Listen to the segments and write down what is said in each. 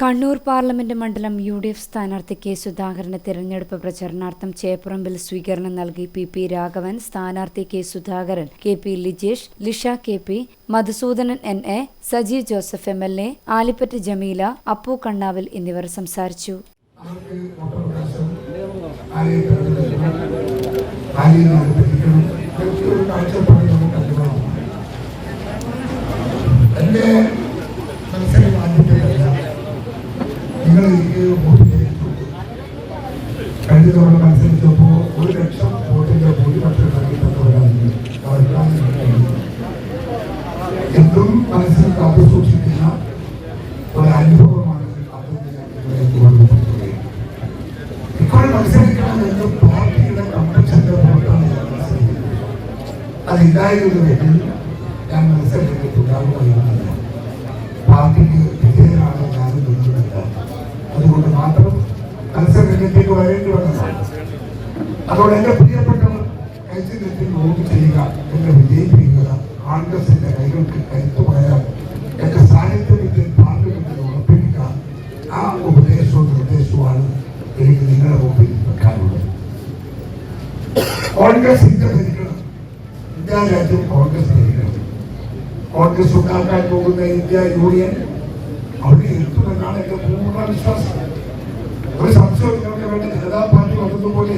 Kannur parliament മണ്ഡലം U D F സ്ഥാനാർത്ഥി K സുധാകരന് തിരഞ്ഞെടുപ്പ് പ്രചരണാർത്ഥം ചേപ്പുറമ്പിൽ സ്വീകരണം നൽകി പി പി രാഘവൻ സ്ഥാനാർത്ഥി K Sudhakaran K P Lijesh Lisha K P Madhusoodanan N A Sajeev Joseph M L A Alipatt Jameela Appu Kannavil എന്നിവർ സംസാരിച്ചു മനസ്സിൽ തെരഞ്ഞെടുക്കണം ആരെയും അനുവദിക്കണം ഇതൊക്കെ ഒരു കാഴ്ചപ്പാട് നമുക്ക് അനുഭവമാണ് എന്റെ മനസ്സിൽ ആദ്യത്തേതല്ല നിങ്ങൾ എനിക്ക് വോട്ട് ചെയ്തു കഴിഞ്ഞ തവണ മത്സരിച്ചപ്പോൾ ഒരു ലക്ഷം വോട്ടിന്റെ ഭൂരിപക്ഷം അവർക്ക് എന്തും മനസ്സിൽ കാത്തു സൂക്ഷിക്കുന്ന ഒരു അനുഭവമാണ് ഇപ്പോഴും മത്സരിക്കണമെന്ന് പാർട്ടിയുടെ കമ്പക്ഷന്റെ പുറത്താണ് ഞാൻ മത്സരിക്കുന്നത്. അതില്ലായിരുന്നുവെങ്കിൽ ഞാൻ മത്സരിക്കുന്നത് പാർട്ടിക്ക് വരേണ്ടി വന്നത് അതുകൊണ്ട് എന്റെ പ്രിയപ്പെട്ടവർ കൈച്ചിരത്തിൽ വോട്ട് ചെയ്യുക. എന്നെ വിജയിപ്പിക്കുക. കോൺഗ്രസിന്റെ കൈകൾക്ക് കരുത്തു പകരാൻ എന്റെ സാന്നിധ്യത്തിൽ പാർലമെന്റിൽ ഉറപ്പിക്കുക. ആ ഉപദേശവും നിർദ്ദേശവുമാണ് എനിക്ക് നിങ്ങളുടെ മുമ്പിൽ വെക്കാനുള്ളത്. കോൺഗ്രസ് ഇന്ത്യ ഭരിക്കണം. ഇന്ത്യ രാജ്യം കോൺഗ്രസ് ഭരിക്കണം. കോൺഗ്രസ് ഉണ്ടാക്കാൻ പോകുന്ന ഇന്ത്യ യൂണിയൻ അവിടെ എത്തുമെന്നാണ് എന്റെ പൂർണ വിശ്വാസം. ഒരു ജനതാ പാർട്ടി വന്നതുപോലെ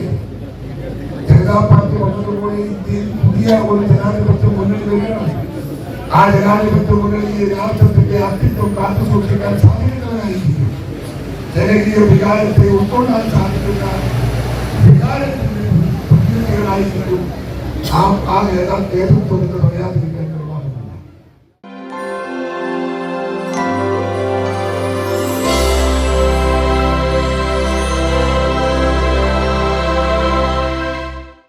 ജനതാ പാർട്ടി വന്നതുപോലെ ഇന്ത്യയിൽ പുതിയ ഒരു ജനാധിപത്യം മുന്നണി വരികയാണ്. ആ ജനാധിപത്യ മുന്നണി ഈ രാഷ്ട്രത്തിന്റെ അസ്തിത്വം കാത്തു സൂക്ഷിക്കാൻ സാധിക്കുന്നതായിരിക്കും ജനകീയ വികാരത്തെ ഉൾക്കൊള്ളാൻ സാധിക്കുന്ന വികാരത്തിന്റെ പ്രതിനിധികളായിരിക്കും ആ ആ നേതൃത്വം എന്ന് പറയാതിരിക്കാൻ